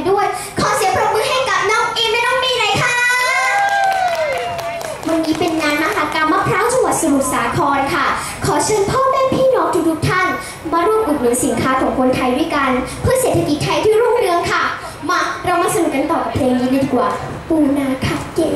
กัด้วย ขอเสียงปรบมือให้กับน้องอิมและน้องมีหน่อยค่ะ วันนี้เป็นงานมหกรรมมะพร้าวจังหวัดสมุทรสาครค่ะ ขอเชิญพ่อแม่พี่น้องทุกๆท่าน มาร่วมอุดหนุนสินค้าของคนไทยด้วยกัน เพื่อเศรษฐกิจไทยที่รุ่งเรืองค่ะ มาเรามาสนุกกันต่อกับเพลงนี้ดีกว่า ปูนาค่ะเก๋